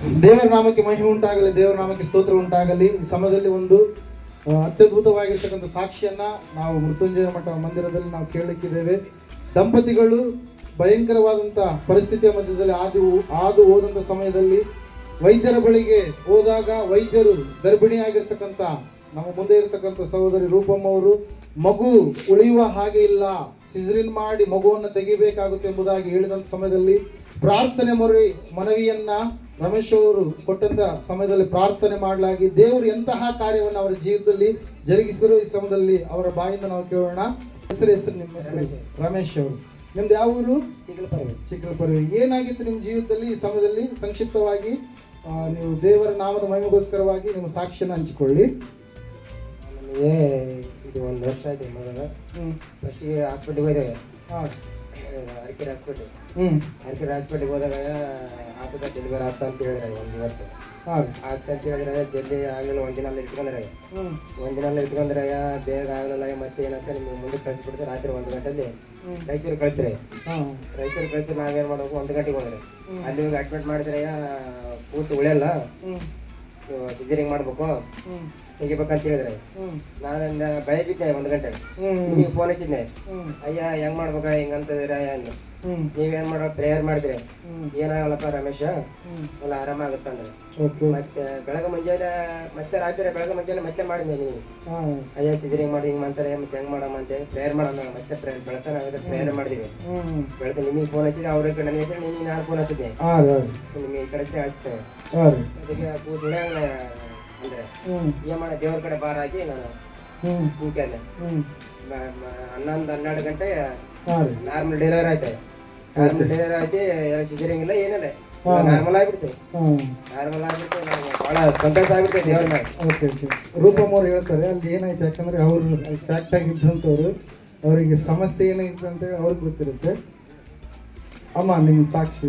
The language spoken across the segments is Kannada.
ದೇವರ ನಾಮಕ್ಕೆ ಮಹಿಮೆ ಉಂಟಾಗಲಿ, ದೇವರ ನಾಮಕ್ಕೆ ಸ್ತೋತ್ರ ಉಂಟಾಗಲಿ, ಈ ಸಮಯದಲ್ಲಿ ಒಂದು ಅತ್ಯದ್ಭುತವಾಗಿರ್ತಕ್ಕಂಥ ಸಾಕ್ಷಿಯನ್ನ ನಾವು ಮೃತ್ಯುಂಜಯ ಮಠ ಮಂದಿರದಲ್ಲಿ ನಾವು ಕೇಳಲಿಕ್ಕಿದ್ದೇವೆ. ದಂಪತಿಗಳು ಭಯಂಕರವಾದಂಥ ಪರಿಸ್ಥಿತಿಯ ಮಧ್ಯದಲ್ಲಿ ಆದು ಆದು ಹೋದಂಥ ಸಮಯದಲ್ಲಿ ವೈದ್ಯರ ಬಳಿಗೆ ಹೋದಾಗ ವೈದ್ಯರು ಗರ್ಭಿಣಿಯಾಗಿರ್ತಕ್ಕಂಥ, ನಮ್ಮ ಮುಂದೆ ಇರತಕ್ಕಂಥ ಸಹೋದರಿ ರೂಪಮ್ಮ ಅವರು, ಮಗು ಉಳಿಯುವ ಹಾಗೆ ಇಲ್ಲ ಸಿಜರಿನ್ ಮಾಡಿ ಮಗುವನ್ನು ತೆಗಿಬೇಕಾಗುತ್ತೆ ಎಂಬುದಾಗಿ ಹೇಳಿದಂಥ ಸಮಯದಲ್ಲಿ ಪ್ರಾರ್ಥನೆ ಮೊರೆ ಮನವಿಯನ್ನ ರಮೇಶ್ ಅವರು ಕೊಟ್ಟಂತ ಸಮಯದಲ್ಲಿ ಪ್ರಾರ್ಥನೆ ಮಾಡಲಾಗಿ ದೇವರು ಎಂತಹ ಕಾರ್ಯವನ್ನು ಅವರ ಜೀವನದಲ್ಲಿ ಜರುಗಿಸಿದ್ರು ಈ ಸಮಯದಲ್ಲಿ ಅವರ ಬಾಯಿಂದ ನಾವು ಕೇಳೋಣ. ಹೆಸರು ಹೆಸರು ನಿಮ್ಮ ಹೆಸರು. ರಮೇಶ್ ಅವರು. ನಿಮ್ದು ಯಾವ ಊರು? ಚಿಕ್ಕಲಪರ್ವಿ. ಪರ್ವ ಏನಾಗಿತ್ತು ನಿಮ್ಮ ಜೀವನದಲ್ಲಿ ಈ ಸಮಯದಲ್ಲಿ? ಸಂಕ್ಷಿಪ್ತವಾಗಿ ನೀವು ದೇವರ ನಾಮದ ಮಹಿಮೆಗೋಸ್ಕರವಾಗಿ ನಿಮ್ಮ ಸಾಕ್ಷ್ಯನ ಹಂಚಿಕೊಳ್ಳಿ. ನಮಗೆ ಇದು ಒಂದು ವರ್ಷ ಆಯ್ತು ಮಗ ಫಸ್ಟಿಗೆ ಹಾಸ್ಪಿಟ್ಲಿಗೆ ಹೋಯ್ತೇವೆ ಹಾ. ಅರಕೆರೆ ಹಾಸ್ಪಿಟ್ಲ್ ಹ್ಮ್. ಅರಕೆರೆ ಹಾಸ್ಪಿಟ್ಲಿಗೆ ಹೋದಾಗ ಆತದ ಡೆಲಿವರಿ ಆಗ್ತಾ ಅಂತ ಹೇಳಿದ್ರೆ ಒಂದು ಇವತ್ತು. ಹಾ. ಆಗ್ತಾ ಅಂತ ಹೇಳಿದ್ರೆ ಜಲ್ದಿ ಆಗಲಿಲ್ಲ ಒಂದಿನ ಅಲ್ಲಿ ಇಟ್ಕೊಂಡ್ರೆ. ಒಂದಿನ ಅಲ್ಲಿ ಇಟ್ಕೊಂಡ್ರೆ ಬೇಗ ಆಗಲಿಲ್ಲ ಮತ್ತೆ ಏನಂತ ನಿಮ್ಗೆ ಮುಂದೆ ಕಳಿಸ್ಬಿಡ್ತಾರೆ ರಾತ್ರಿ ಒಂದು ಗಂಟೆಲಿ ಹ್ಮ್. ರಾಯಚೂರು ಕಳಿಸ್ರಿ. ಹಾ. ರಾಯಚೂರು ಕಳಿಸಿ ನಾವೇನು ಮಾಡ್ಬೇಕು? ಒಂದು ಗಂಟೆಗೆ ಹೋದ್ರೆ. ಅಲ್ಲಿ ಹೋಗಿ ಅಡ್ಮಿಟ್ ಮಾಡಿದ್ರೆ ಕೂತು ಉಳಿಯಲ್ಲ? ಸಿಜರಿಂಗ್ ಮಾಡ್ಬೇಕು. ತೆಗಿಬೇಕಂತ ಹೇಳಿದ್ರೆ. ನಾನು ಭಯ ಬಿದ್ದೆ ಒಂದು ಗಂಟೆ ನೀವು ನಿಮಗೆ ಫೋನ್ ಹಚ್ಚಿದ್ದೆ ಅಯ್ಯ ಹೆಂಗ್ ಮಾಡ್ಬೇಕ ಅಂದ್ರು ಹ್ಮ್. ನೀವೇನ್ ಮಾಡೋ ಪ್ರೇಯರ್ ಮಾಡಿದ್ರೆ. ಏನಾಗಲ್ಲಪ್ಪ ರಮೇಶ? ಎಲ್ಲ ಆರಾಮಾಗುತ್ತಂದ್ರೆ ಮತ್ತೆ ಬೆಳಗ್ಗೆ ಮುಂಜಾನೆ ಮತ್ತೆ ರಾತ್ರಿ ಬೆಳಗ್ಗೆ ಮುಂಜಾನೆ ಮತ್ತೆ ಮಾಡಿದ್ದೆ ನೀವು ಅಯ್ಯ ಸಿದ್ರಿಂಗ್ ಮಾಡಿ ಹಿಂಗ್ ಮಾಡ್ತಾರೆ ಮತ್ತೆ ಹೆಂಗ್ ಮಾಡಮ್ಮ ಅಂತ ಪ್ರೇಯರ್ ಮಾಡೋಣ ಮತ್ತೆ ಪ್ರೇಯರ್ ಬೆಳತನ ಪ್ರೇಯರ್ ಮಾಡಿದೀವಿ. ಬೆಳಗ್ಗೆ ನಿಮಗೆ ಫೋನ್ ಹಚ್ಚಿದ್ರೆ ಅವ್ರ ಕಡೆ ನನ್ನ ಹೆಸರು ನಿಮ್ಗೆ ನಾನು ಫೋನ್ ಹಚ್ಚಿದ್ದೆ. ನಿಮಗೆ ಈ ಕಡೆ ಹಚ್ಚಿದೆ ಅದಕ್ಕೆ ಕೂತು ಅಂದ್ರೆ ಮಾಡ ದೇವ್ರ ಕಡೆ ಬಾರ್ ಹಾಕಿ ನಾನು ಮ- ಹನ್ನೊಂದು ಹನ್ನೆರಡು ಗಂಟೆ ನಾರ್ಮಲ್ ಡೆಲಿವರಿ ಆಯ್ತು ನಾರ್ಮಲ್ ಡೆಲಿವರಿ ಆಯ್ತು. ಎರಡು ಸಿಜರಿಂಗ್ ಇಲ್ಲ ಏನಿಲ್ಲ. ನಾರ್ಮಲ್ ಆಗ್ಬಿಡ್ತು ಹಾ ನಾರ್ಮಲ್ ಆಗ್ಬಿಟ್ಟು ನಾವು ಬಹಳ ಸಂತೋಷ ಆಗ್ಬಿಡ್ತು ದೇವ್ರ ಮೇಲೆ. Okay okay. ರೂಪಮ್ ಅವ್ರು ಹೇಳ್ತಾರೆ ಅಲ್ಲಿ ಏನಾಯ್ತು? ಯಾಕಂದ್ರೆ ಅವರು ಫ್ಯಾಕ್ಟ್ ಆಗಿದ್ದಂಥವ್ರು ಅವರಿಗೆ ಸಮಸ್ಯೆ ಏನಾಗಿತ್ತು ಅಂತೇಳಿ ಅವ್ರಿಗೆ ಗೊತ್ತಿರುತ್ತೆ. ಅಮ್ಮ ನಿಮ್ಮ ಸಾಕ್ಷಿ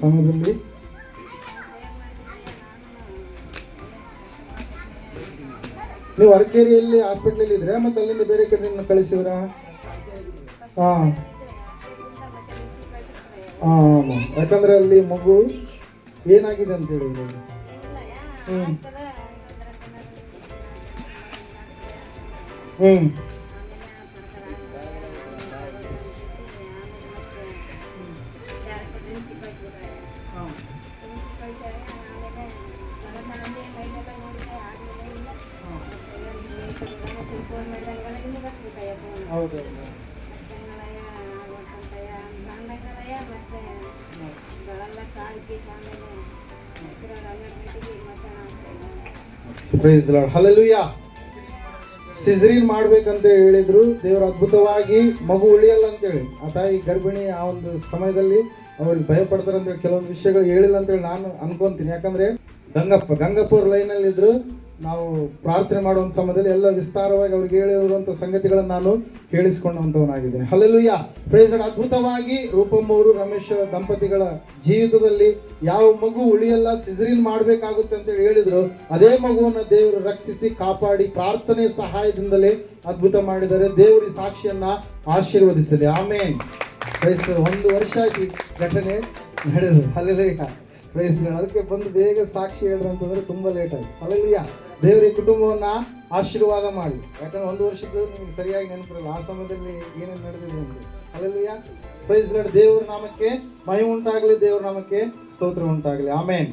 ಸಮಯದಲ್ಲಿ. ನೀವು ಅರಕೇರಿಯಲ್ಲಿ ಹಾಸ್ಪಿಟ್ಲಲ್ಲಿ ಇದ್ರೆ ಮತ್ತೆ ಅಲ್ಲಿಂದ ಬೇರೆ ಕಡೆ ಕಳಿಸಿದ್ರ? ಹಾ. ಅಮ್ಮ. ಯಾಕಂದ್ರೆ ಅಲ್ಲಿ ಮಗು ಏನಾಗಿದೆ ಅಂತ ಲಾರ್ಡ್ ಹalleluya ಸಿಜರಿನ್ ಮಾಡ್ಬೇಕಂತ ಹೇಳಿದ್ರು. ದೇವರು ಅದ್ಭುತವಾಗಿ ಮಗು ಉಳಿಯಲ್ಲ ಅಂತೇಳಿ. ಆ ತಾಯಿ ಗರ್ಭಿಣಿ ಆ ಒಂದು ಸಮಯದಲ್ಲಿ ಅವ್ರಿಗೆ ಭಯ ಪಡ್ತಾರೆ ಅಂತೇಳಿ ಕೆಲವೊಂದು ವಿಷಯಗಳು ಹೇಳಿಲ್ಲ ಅಂತೇಳಿ ನಾನು ಅನ್ಕೊಂತೀನಿ. ಯಾಕಂದ್ರೆ ಗಂಗಪ್ಪ ಲೈನ್ ಅಲ್ಲಿ ಇದ್ರು ನಾವು ಪ್ರಾರ್ಥನೆ ಮಾಡುವಂತ ಸಮಯದಲ್ಲಿ ಎಲ್ಲ ವಿಸ್ತಾರವಾಗಿ ಅವ್ರಿಗೆ ಹೇಳಿರುವಂತ ಸಂಗತಿಗಳನ್ನು ನಾನು ಕೇಳಿಸಿಕೊಂಡಂಥವನಾಗಿದ್ದೇನೆ ಅಲ್ಲೆಲ್ಲೂ ಯಾ ಪ್ರೈಸ್ ಅದ್ಭುತವಾಗಿ ರೂಪಮ್ಮವರು ರಮೇಶ್ ದಂಪತಿಗಳ ಜೀವಿತದಲ್ಲಿ ಯಾವ ಮಗು ಉಳಿಯಲ್ಲ ಸಿಜರಿನ್ ಮಾಡಬೇಕಾಗುತ್ತೆ ಅಂತ ಹೇಳಿ ಹೇಳಿದ್ರು. ಅದೇ ಮಗುವನ್ನ ದೇವರು ರಕ್ಷಿಸಿ ಕಾಪಾಡಿ ಪ್ರಾರ್ಥನೆ ಸಹಾಯದಿಂದಲೇ ಅದ್ಭುತ ಮಾಡಿದರೆ ದೇವರ ಸಾಕ್ಷಿಯನ್ನ ಆಶೀರ್ವದಿಸಲಿ. ಪ್ರೈಸ್ ಒಂದು ವರ್ಷ ಈ ಘಟನೆ ನಡೆದು. ಅಲ್ಲೆಲ್ಲ ಪ್ರೈಸ್ ಅದಕ್ಕೆ ಬಂದು ಬೇಗ ಸಾಕ್ಷಿ ಹೇಳಿದ್ರಂತಂದ್ರೆ ತುಂಬಾ ಲೇಟ್ ಅಲ್ಲಿ ದೇವರ ಈ ಕುಟುಂಬವನ್ನ ಆಶೀರ್ವಾದ ಮಾಡಿ. ಯಾಕಂದ್ರೆ ಒಂದು ವರ್ಷದ ನಿಮ್ಗೆ ಸರಿಯಾಗಿ ನೆನಪಿರಲ್ಲ. ಆ ಸಮಯದಲ್ಲಿ ಏನೇನು ನಡೆದಿದೆ ಅಂತ. ಅಲ್ಲೆಲ್ಲ ಪ್ರೈಸ್ ದೇವ್ರ ನಾಮಕ್ಕೆ ಮೈ ಉಂಟಾಗಲಿ, ದೇವ್ರ ನಾಮಕ್ಕೆ ಸ್ತೋತ್ರ ಉಂಟಾಗಲಿ. ಆಮೇನ್